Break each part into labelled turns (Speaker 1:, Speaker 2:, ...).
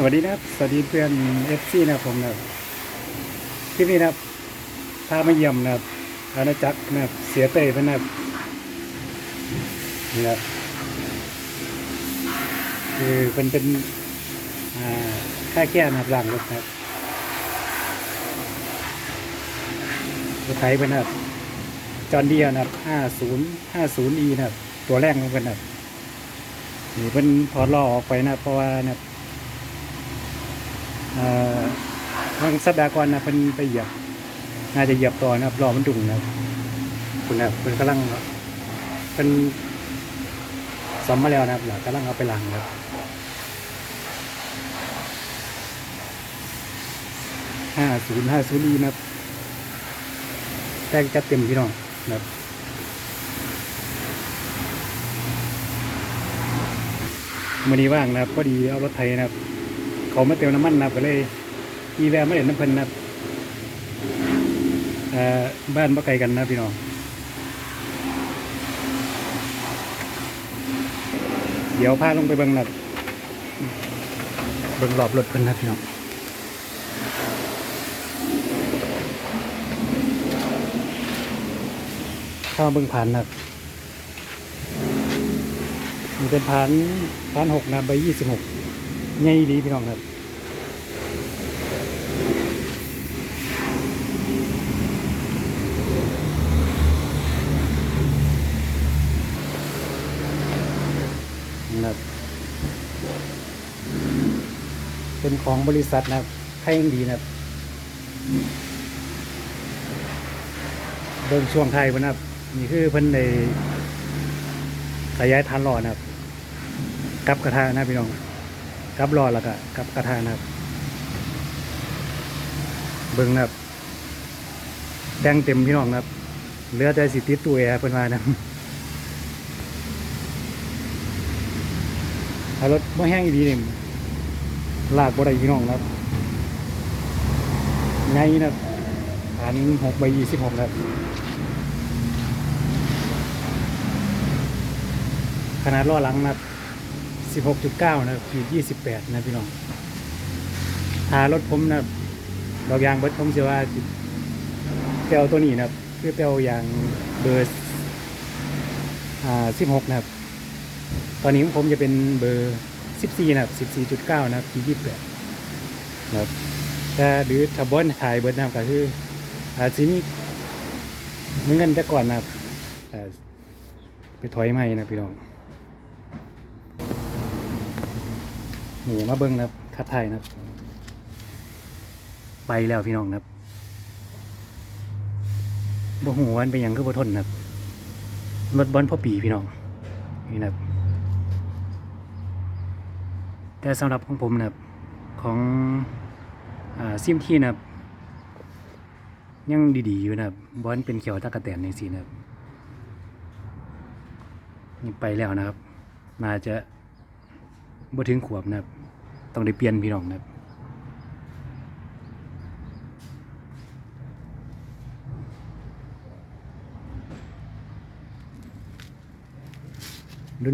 Speaker 1: สวัสดีนะครับ สวัสดีเพื่อนเอฟซีนะครับผมนะครับคลิปนี้นะครับพามาเยี่ยมนะครับอาณาจักรนะครับเสียเตยพนะครับนี่นะครับคือเป็นเป็นค่าแก้นะครับหลังรถนะครับรถไถเป็นนะครับจอนเดียนะครับ50 50 e นะครับ ตัวแรกของเป็นนะครับนี่เป็นถอดล้อออกไปนะเพราะว่านะครับ เอ่อทางสัปดาห์ก่อนนะเป็นไปเหยียบ น่าจะเหยียบต่อนะครับรอมันดุ่งนะครับคุณนะครับเป็นกำลังเป็นซ้อมมาแล้วนะครับกำลังเอาไปล้างครับห้าศูนย์ห้าศูนย์ดีนะครับแต่งจัดเต็มพี่น้องนะครับมื่อนี้ว่างนะครับพอดีเอารถไถนะครับ เขามาเติมน้ำมันนะครับก็เลยอีแวะมาเล่นน้ำเพิ่นนะบ้านบ่ไกลกันนะพี่น้อง เดี๋ยวพาลงไปเบิ่งนะครับเบิ่งรอบรถเพิ่นนะพี่น้องข้ามาเบิ่งผ่านนะครับมันเป็นผ่านผ่านหกนะใบยี่สิบหก ใหญ่ดีพี่น้องครับนะครับเป็นของบริษัทนะครับให้ยังดีนะครับเบิ่งช่วงไทยพนะครับ นี่คือเพิ่นในขยายฐานหล้อนะครับกลับกระทะนะพี่น้อง กับรอแล้วก็กับกระทานะครับ เบิ้งนะครับแต่งเต็มพี่น้องนะครับเหลือแต่สิติดตัวแอร์เพิ่นมานะถ้ารถไม่แห้งอีดีนี่ลากบ่ได้พี่น้องนะครับไงนะครับฐานหกใบยี่สิบหกนะครับขนาดล้อหลังนะครับ สิบหกจุดเก้านะครับขีดยี่สิบแปดนะพี่น้องหารถผมนะดอกยางเบิดผมเชื่อว่าเปลวตัวนี้นะครับคือเปลวยางเบอร์อ่าสิบหกนะครับ ตอนนี้ของผมจะเป็นเบอร์สิบสี่นะครับสิบสี่จุดเก้านะครับขีดยี่สิบแปดนะครับแต่หรือถ้าบอนถ่ายเบิดนะครับก็คืออาจจะมีเหมือนแต่ก่อนนะครับไปถอยใหม่นะพี่น้อง นี่มาเบิ้งนะครับคัดไทยนะครับ ไปแล้วพี่น้องนะครับบ่หูวันเป็นหยังคือบ่ทนนะครับรถบอลพ่อปีพี่น้องนี่นะครับ แต่สำหรับของผมนะครับของอ่าซิมที่นะครับยังดีๆอยู่นะครับบอลเป็นเขียวตะกะแตนในสีนะครับนี่ไปแล้วนะครับน่าจะ บ่ถึงขวบนะครับ ต้องได้เปลี่ยนพี่น้องนะครับ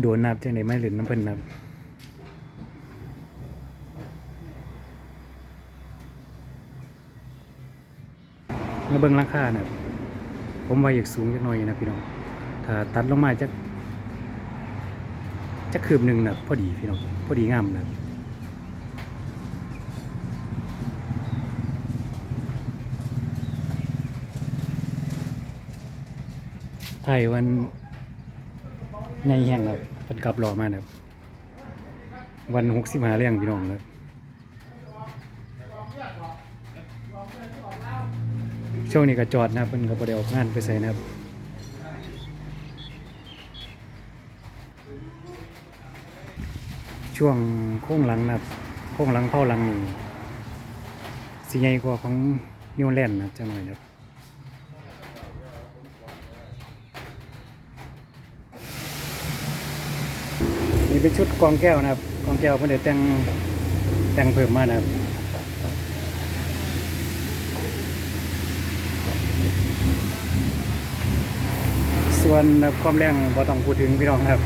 Speaker 1: โดนๆนับจังได๋ไม่เล่นน้ำเพิ่นนับมาเบิ่งราคานะครับผมว่าอยากสูงจักหน่อยนะพี่น้องถ้าตัดลงมาจัก จะคืบหนึ่งนะพอดีพี่น้องพอดีงามนะไทยวันใหญ่แห้งครับเป็นกลับรอมานะครับวันหกสิบห้าเรื่องพี่น้องครับช่วงนี้ก็จอดนะเป็นก็บ่ได้ออกงานไปใส่นะครับ ช่วงโค้งหลังนะครับโค้งหลังเผาหลังนี่สีใหญ่กว่าของนิวแลนด์นะจังหน่อยนะครับนี่เป็นชุดกองแก้วนะครับกองแก้วเพิ่นได้แต่งแต่งเพิ่มมานะครับส่วนความแรงบ่ต้องพูดถึงพี่น้องครับ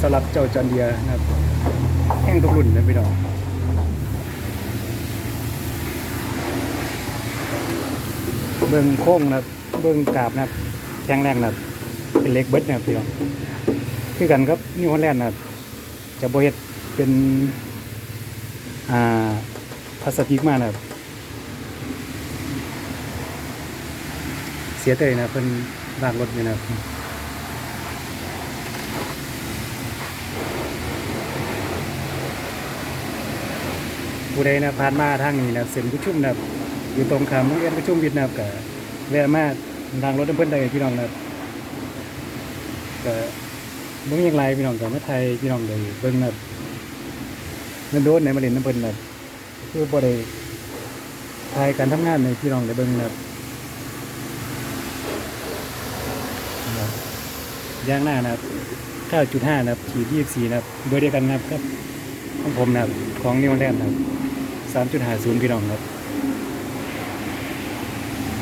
Speaker 1: สำหรับเจ้าจอนเดียนะครับ แห้งตะกุ่นเนะพี่น้องเบิ้งโค้งนะเบิ้งกาบนะแข้งแรงนะเป็นเล็กเบิดนะพี่น้องคือกันครับนิวฮอลแลนด์นะจะบริเวณเป็นอ่าพลาสติกมานะเสียใจนะเพิ่นบางรถอยู่นะ ผู้ใดนะผ่านมาทางนี้นะครับเส้นกุชุ่มนะอยู่ตรงข้ามโรงเรียนกุชุ่มวิทย์นะครับก็แวะมาทางรถเพิ่อนได้พี่น้องนะครับก็บ่มีอย่างไรพี่น้องก็มาไทยพี่น้องได้เบิ่งนะครันั่นโดนในมาเล่นน้ำเพิ่นนะครับคือบ่ได้ถ่ายการทำงานในพี่น้องได้เบิ่งนะครับนะครับยางหน้านะครับ9.5นะครับขีด24นะครับเบอร์เดียวกันนะครับของผมนะครับของนิวแลนด์นะครับ 3.50พี่น้องครับ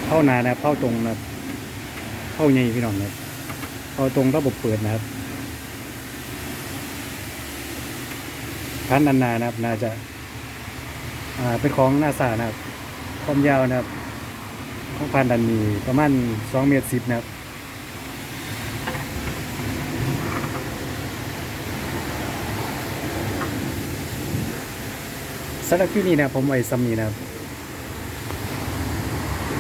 Speaker 1: เข้านานะครับเข้าตรงนะครับเข้าใหญ่พี่น้องนะครับเข้าตรงระบบเปิดนะครับพันนันนานะครับน่าจะอ่าเป็นของนาซานะครับความยาวนะครับของพันดันมีประมาณ2เมตร10นะครับ สำหรับคลิปนี้นะผมไอ้ซัมนี่นะครับ